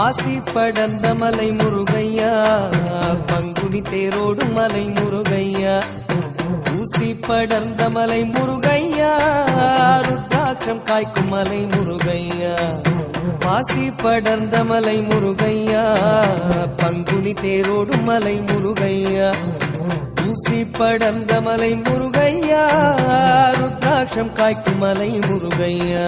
ஆசி படர்ந்த மலை முருகையா பங்குனி தேரோடும் மலை முருகையா ஊசி படர்ந்த மலை முருகையா ருத்ராட்சம் காய்க்கும் மலை முருகையா பாசி படர்ந்த மலை முருகையா பங்குனி தேரோடும் மலை முருகையா ஊசி படர்ந்த மலை முருகையா ருத்ராட்சம் காய்க்கும் மலை முருகையா